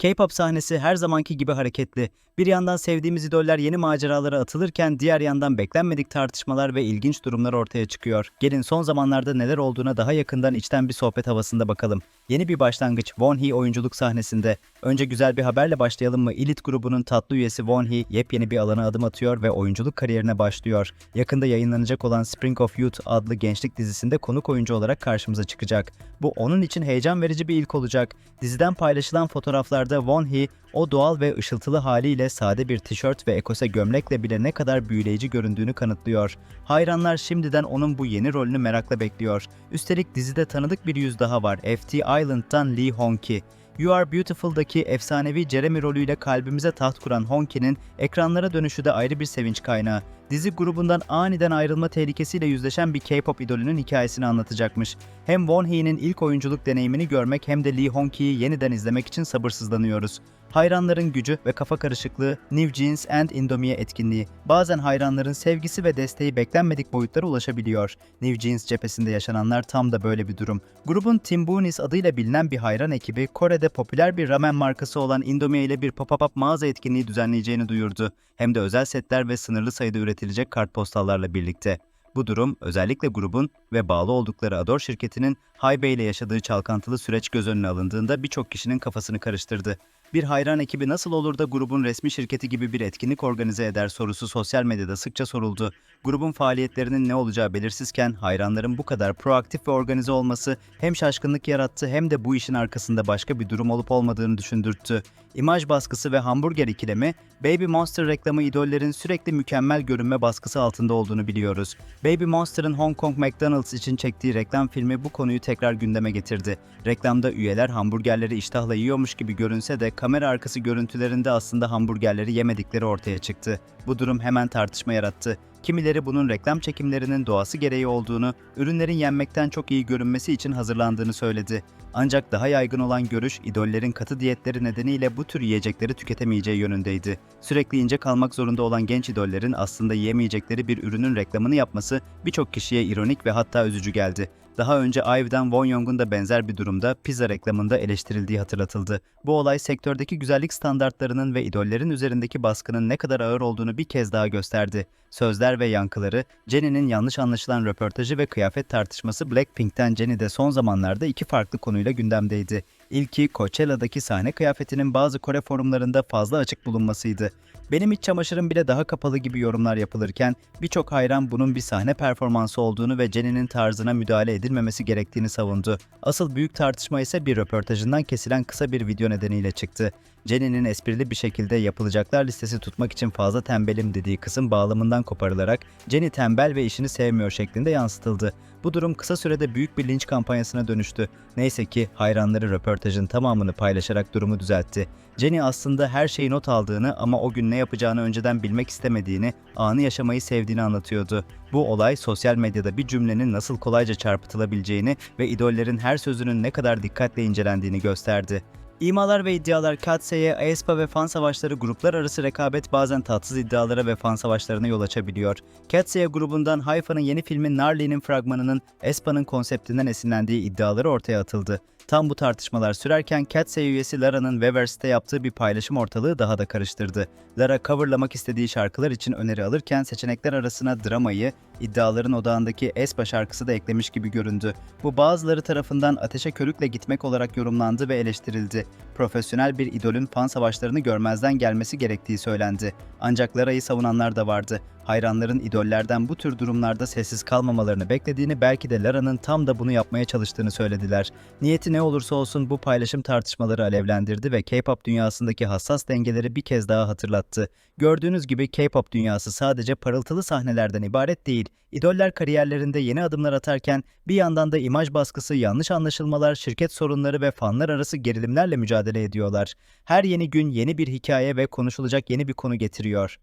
K-pop sahnesi her zamanki gibi hareketli. Bir yandan sevdiğimiz idoller yeni maceralara atılırken diğer yandan beklenmedik tartışmalar ve ilginç durumlar ortaya çıkıyor. Gelin son zamanlarda neler olduğuna daha yakından içten bir sohbet havasında bakalım. Yeni bir başlangıç Wonhee oyunculuk sahnesinde. Önce güzel bir haberle başlayalım mı? Elite grubunun tatlı üyesi Wonhee yepyeni bir alana adım atıyor ve oyunculuk kariyerine başlıyor. Yakında yayınlanacak olan Spring of Youth adlı gençlik dizisinde konuk oyuncu olarak karşımıza çıkacak. Bu onun için heyecan verici bir ilk olacak. Diziden paylaşılan fotoğraflarda Wonhee o doğal ve ışıltılı haliyle sade bir tişört ve ekose gömlekle bile ne kadar büyüleyici göründüğünü kanıtlıyor. Hayranlar şimdiden onun bu yeni rolünü merakla bekliyor. Üstelik dizide tanıdık bir yüz daha var. FT Island'dan Lee Hong-ki. You Are Beautiful'daki efsanevi Jeremy rolüyle kalbimize taht kuran Hong-ki'nin ekranlara dönüşü de ayrı bir sevinç kaynağı. Dizi grubundan aniden ayrılma tehlikesiyle yüzleşen bir K-pop idolünün hikayesini anlatacakmış. Hem Won-hee'nin ilk oyunculuk deneyimini görmek hem de Lee Hong-ki'yi yeniden izlemek için sabırsızlanıyoruz. Hayranların gücü ve kafa karışıklığı, New Jeans and Indomie etkinliği. Bazen hayranların sevgisi ve desteği beklenmedik boyutlara ulaşabiliyor. New Jeans cephesinde yaşananlar tam da böyle bir durum. Grubun Timbunis adıyla bilinen bir hayran ekibi, Kore'de popüler bir ramen markası olan Indomie ile bir pop-up mağaza etkinliği düzenleyeceğini duyurdu. Hem de özel setler ve sınırlı sayıda üretilecek kartpostallarla birlikte. Bu durum özellikle grubun ve bağlı oldukları Ador şirketinin Haybe ile yaşadığı çalkantılı süreç göz önüne alındığında birçok kişinin kafasını karıştırdı. Bir hayran ekibi nasıl olur da grubun resmi şirketi gibi bir etkinlik organize eder sorusu sosyal medyada sıkça soruldu. Grubun faaliyetlerinin ne olacağı belirsizken hayranların bu kadar proaktif ve organize olması hem şaşkınlık yarattı hem de bu işin arkasında başka bir durum olup olmadığını düşündürttü. İmaj baskısı ve hamburger ikilemi, Baby Monster reklamı idollerin sürekli mükemmel görünme baskısı altında olduğunu biliyoruz. Baby Monster'ın Hong Kong McDonald's için çektiği reklam filmi bu konuyu tekrar gündeme getirdi. Reklamda üyeler hamburgerleri iştahla yiyormuş gibi görünse de kamera arkası görüntülerinde aslında hamburgerleri yemedikleri ortaya çıktı. Bu durum hemen tartışma yarattı. Kimileri bunun reklam çekimlerinin doğası gereği olduğunu, ürünlerin yenmekten çok iyi görünmesi için hazırlandığını söyledi. Ancak daha yaygın olan görüş idollerin katı diyetleri nedeniyle bu tür yiyecekleri tüketemeyeceği yönündeydi. Sürekli ince kalmak zorunda olan genç idollerin aslında yiyemeyecekleri bir ürünün reklamını yapması birçok kişiye ironik ve hatta üzücü geldi. Daha önce IVE'den Won Young'un da benzer bir durumda pizza reklamında eleştirildiği hatırlatıldı. Bu olay sektördeki güzellik standartlarının ve idollerin üzerindeki baskının ne kadar ağır olduğunu bir kez daha gösterdi. Sözler ve yankıları, Jennie'nin yanlış anlaşılan röportajı ve kıyafet tartışması Blackpink'ten Jennie'de son zamanlarda iki farklı konuyla gündemdeydi. İlki Coachella'daki sahne kıyafetinin bazı Kore forumlarında fazla açık bulunmasıydı. Benim iç çamaşırım bile daha kapalı gibi yorumlar yapılırken birçok hayran bunun bir sahne performansı olduğunu ve Jennie'nin tarzına müdahale edilmemesi gerektiğini savundu. Asıl büyük tartışma ise bir röportajından kesilen kısa bir video nedeniyle çıktı. Jennie'nin esprili bir şekilde yapılacaklar listesi tutmak için fazla tembelim dediği kısım bağlamından koparılarak Jennie tembel ve işini sevmiyor şeklinde yansıtıldı. Bu durum kısa sürede büyük bir linç kampanyasına dönüştü. Neyse ki hayranları röportajın tamamını paylaşarak durumu düzeltti. Jennie aslında her şeyi not aldığını ama o gün ne yapacağını önceden bilmek istemediğini, anı yaşamayı sevdiğini anlatıyordu. Bu olay sosyal medyada bir cümlenin nasıl kolayca çarpıtılabileceğini ve idollerin her sözünün ne kadar dikkatle incelendiğini gösterdi. İmalar ve iddialar Katseye, aespa ve fan savaşları gruplar arası rekabet bazen tatsız iddialara ve fan savaşlarına yol açabiliyor. Katseye grubundan Haifa'nın yeni filmi Narli'nin fragmanının aespa'nın konseptinden esinlendiği iddiaları ortaya atıldı. Tam bu tartışmalar sürerken Katseye üyesi Lara'nın Weverse'te yaptığı bir paylaşım ortalığı daha da karıştırdı. Lara coverlamak istediği şarkılar için öneri alırken seçenekler arasına dramayı, iddiaların odağındaki Espa şarkısı da eklemiş gibi göründü. Bu bazıları tarafından ateşe körükle gitmek olarak yorumlandı ve eleştirildi. Profesyonel bir idolün fan savaşlarını görmezden gelmesi gerektiği söylendi. Ancak Lara'yı savunanlar da vardı. Hayranların idollerden bu tür durumlarda sessiz kalmamalarını beklediğini belki de Lara'nın tam da bunu yapmaya çalıştığını söylediler. Niyeti ne olursa olsun bu paylaşım tartışmaları alevlendirdi ve K-pop dünyasındaki hassas dengeleri bir kez daha hatırlattı. Gördüğünüz gibi K-pop dünyası sadece parıltılı sahnelerden ibaret değil. İdoller kariyerlerinde yeni adımlar atarken bir yandan da imaj baskısı, yanlış anlaşılmalar, şirket sorunları ve fanlar arası gerilimlerle mücadele ediyorlar. Her yeni gün yeni bir hikaye ve konuşulacak yeni bir konu getiriyor.